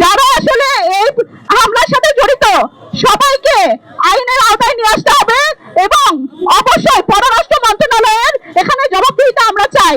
যারা আসলে এই হামলার সাথে জড়িত সবাইকে আইনের আওতায় নিয়ে আসতে হবে এবং অবশ্যই পররাষ্ট্র মন্ত্রণালয়ের এখানে জবাবদিহিতা আমরা চাই।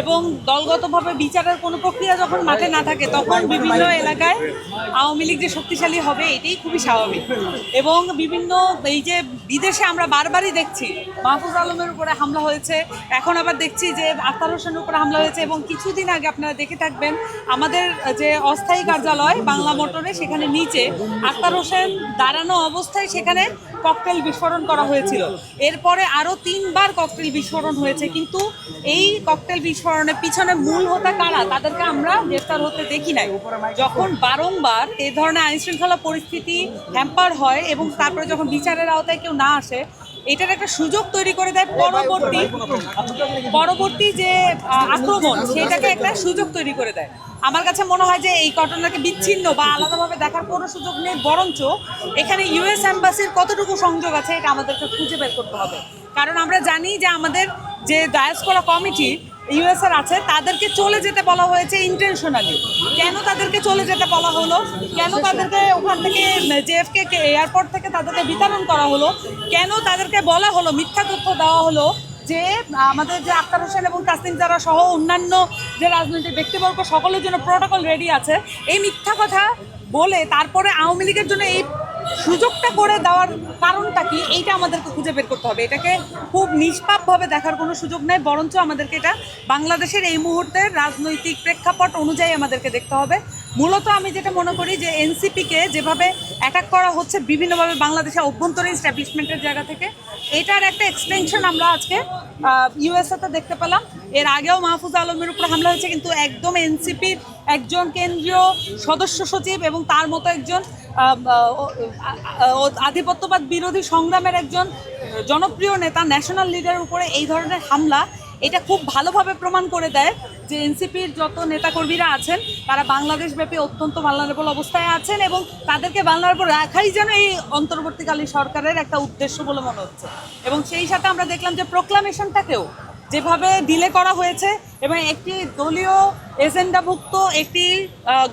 এবং দলগতভাবে বিচারের কোনো প্রক্রিয়া যখন মাঠে না থাকে, তখন বিভিন্ন এলাকায় আওয়ামী লীগ যে শক্তিশালী হবে, এটাই খুবই স্বাভাবিক। এবং বিভিন্ন এই যে বিদেশে আমরা বারবারই দেখছি, মাহফুজ আলমের উপরে হামলা হয়েছে, এখন আবার দেখছি যে আক্তার হোসেনের উপরে হামলা হয়েছে, এবং কিছুদিন আগে আপনারা দেখে থাকবেন, আমাদের যে অস্থায়ী কার্যালয় বাংলা মোটরে সেখানে নিচে আক্তার হোসেন দাঁড়ানো অবস্থায় সেখানে ককটেল বিস্ফোরণ করা হয়েছিল। এরপরে আরও তিনবার ককটেল বিস্ফোরণ হয়েছে, কিন্তু এই ককটেল বিস্ফোরণের পিছনে মূল হোতা কারা? তাদেরকে আমরা গ্রেফতার হতে দেখি নাই। যখন বারংবার এ ধরনের আইনশৃঙ্খলা পরিস্থিতি হ্যাম্পার হয় এবং তারপরে যখন বিচারের আওতায় কেউ না আসে এটার একটা সুযোগ তৈরি করে দেয় পরবর্তী পরবর্তী যে আক্রমণ, সেটাকে একটা সুযোগ তৈরি করে দেয়। আমার কাছে মনে হয় যে এই ঘটনাকে বিচ্ছিন্ন বা আলাদাভাবে দেখার কোনো সুযোগ নেই, বরঞ্চ এখানে ইউএস অ্যাম্বাসির কতটুকু সংযোগ আছে, এটা আমাদেরকে খুঁজে বের করতে হবে। কারণ আমরা জানি যে আমাদের যে ডায়াসপোরা কমিটি ইউএসএর আছে, তাদেরকে চলে যেতে বলা হয়েছে ইন্টেনশনালি কেন তাদেরকে চলে যেতে বলা হলো? কেন তাদেরকে ওখান থেকে জেএফকে এয়ারপোর্ট থেকে তাদেরকে বিতরণ করা হলো? কেন তাদেরকে বলা হলো, মিথ্যা তথ্য দেওয়া হলো যে, আমাদের যে আক্তার হোসেন এবং তাসনিম যারা সহ অন্যান্য যে রাজনৈতিক ব্যক্তিবর্গ, সকলের জন্য প্রোটোকল রেডি আছে। এই মিথ্যা কথা বলে তারপরে আওয়ামী লীগের জন্য এই সুযোগটা করে দেওয়ার কারণটা কি? এইটা আমাদেরকে খুঁজে বের করতে হবে। এটাকে খুব নিষ্পাপভাবে দেখার কোনো সুযোগ নেই, বরঞ্চ আমাদেরকে এটা বাংলাদেশের এই মুহূর্তের রাজনৈতিক প্রেক্ষাপট অনুযায়ী আমাদেরকে দেখতে হবে। মূলত আমি যেটা মনে করি যে এনসিপিকে যেভাবে অ্যাটাক করা হচ্ছে বিভিন্নভাবে বাংলাদেশের অভ্যন্তরীণ স্ট্যাবলিশমেন্টের জায়গা থেকে, এটার একটা এক্সটেনশন আমরা আজকে ইউএসএতে দেখতে পেলাম। এর আগেও মাহফুজ আলমের উপর হামলা হয়েছে, কিন্তু একদম এনসিপির একজন কেন্দ্রীয় সদস্য সচিব এবং তার মতো একজন আধিপত্যবাদ বিরোধী সংগ্রামের একজন জনপ্রিয় নেতা ন্যাশনাল লিডারের উপরে এই ধরনের হামলা, এটা খুব ভালোভাবে প্রমাণ করে দেয় যে এনসিপির যত নেতাকর্মীরা আছেন, তারা বাংলাদেশব্যাপী অত্যন্ত ভালনারেবল অবস্থায় আছেন এবং তাদেরকে ভালনারেবল রাখাই যেন এই অন্তর্বর্তীকালীন সরকারের একটা উদ্দেশ্য বলে মনে হচ্ছে। এবং সেই সাথে আমরা দেখলাম যে প্রোক্লামেশনটাকেও যেভাবে ডিলে করা হয়েছে এবং একটি দলীয় এজেন্ডাভুক্ত একটি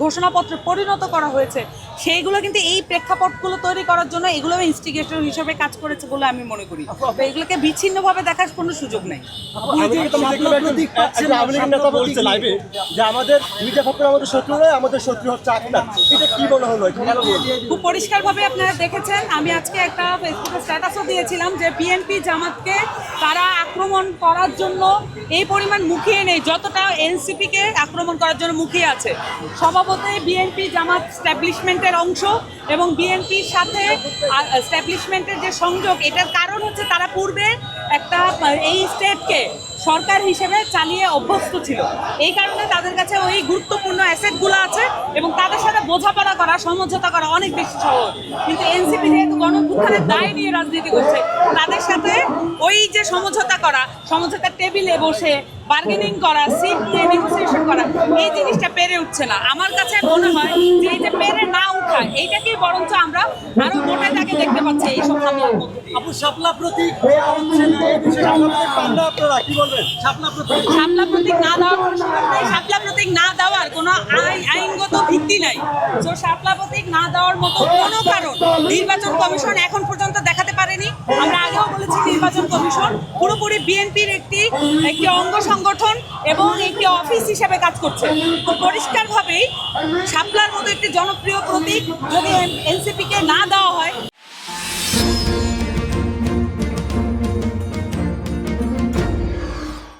ঘোষণাপত্রে পরিণত করা হয়েছে সেইগুলো কিন্তু এই প্রেক্ষাপটগুলো তৈরি করার জন্য এগুলো ইনস্টিগেটর হিসেবে কাজ করেছে বলে আমি মনে করি। এগুলোকে বিচ্ছিন্নভাবে দেখার কোনো সুযোগ নেই। আমাদের আমাদের শত্রু নয় আমাদের শত্রু হচ্ছে এটা কি মনে হলো? খুব পরিষ্কারভাবে আপনারা দেখেছেন আমি আজকে একটা ফেসবুকে স্ট্যাটাসও দিয়েছিলাম যে বিএনপি জামাতকে তারা আক্রমণ করার জন্য এই পরিমাণ মুখিয়ে নেই যতটা এনসিপিকে আক্রমণ করার জন্য মুখিয়ে আছে। স্বভাবতই বিএনপি জামাত স্ট্যাবলিশমেন্টের অংশ এবং বিএনপির সাথে স্ট্যাবলিশমেন্টের যে সংযোগ, এটার কারণ হচ্ছে তারা পূর্বে একটা, এই স্টেটকে সরকার হিসেবে চালিয়ে অভ্যস্ত ছিল। এই কারণে তাদের কাছে ওই গুরুত্বপূর্ণ অ্যাসেটগুলো এবং তাদের সাথে বোঝাপড়া করা সমঝোতা করা অনেক বেশি সহজ। কিন্তু এনসিপি যেহেতু গণভুত্থানের দায় নিয়ে রাজনীতি করছে তাদের সাথে ওই যে সমঝোতা করা সমঝোতার টেবিলে বসে বার্গেনিং করা সিট নিয়ে নেগোসিয়েশন করা এই জিনিসটা পেরে উঠছে না। আমার কাছে মনে হয় যে এই যে পেরে না উঠা এইটাকেই বরঞ্চ আমরা আরও মোটা তাকে দেখতে পাচ্ছি এইসব হামলার মধ্যে। আপু শাপলা প্রতীক না, এই শাপলা প্রতীক দেওয়ার কোনো সুযোগ নেই শাপলা প্রতীক না দেওয়ার কোনো আইন আইনগত ভিত্তি নাই। তো শাপলা প্রতীক না দেওয়ার মতো কোনো কারণ নির্বাচন কমিশন এখন পর্যন্ত দেখাতে পারেনি। আমরা আগেও বলেছি নির্বাচন কমিশন পুরোপুরি বিএনপির একটি একটি অঙ্গ সংগঠন এবং একটি অফিস হিসেবে কাজ করছে। তো পরিষ্কারভাবেই শাপলার মতো একটি জনপ্রিয় প্রতীক যদি এনসিপিকে না দেওয়া হয়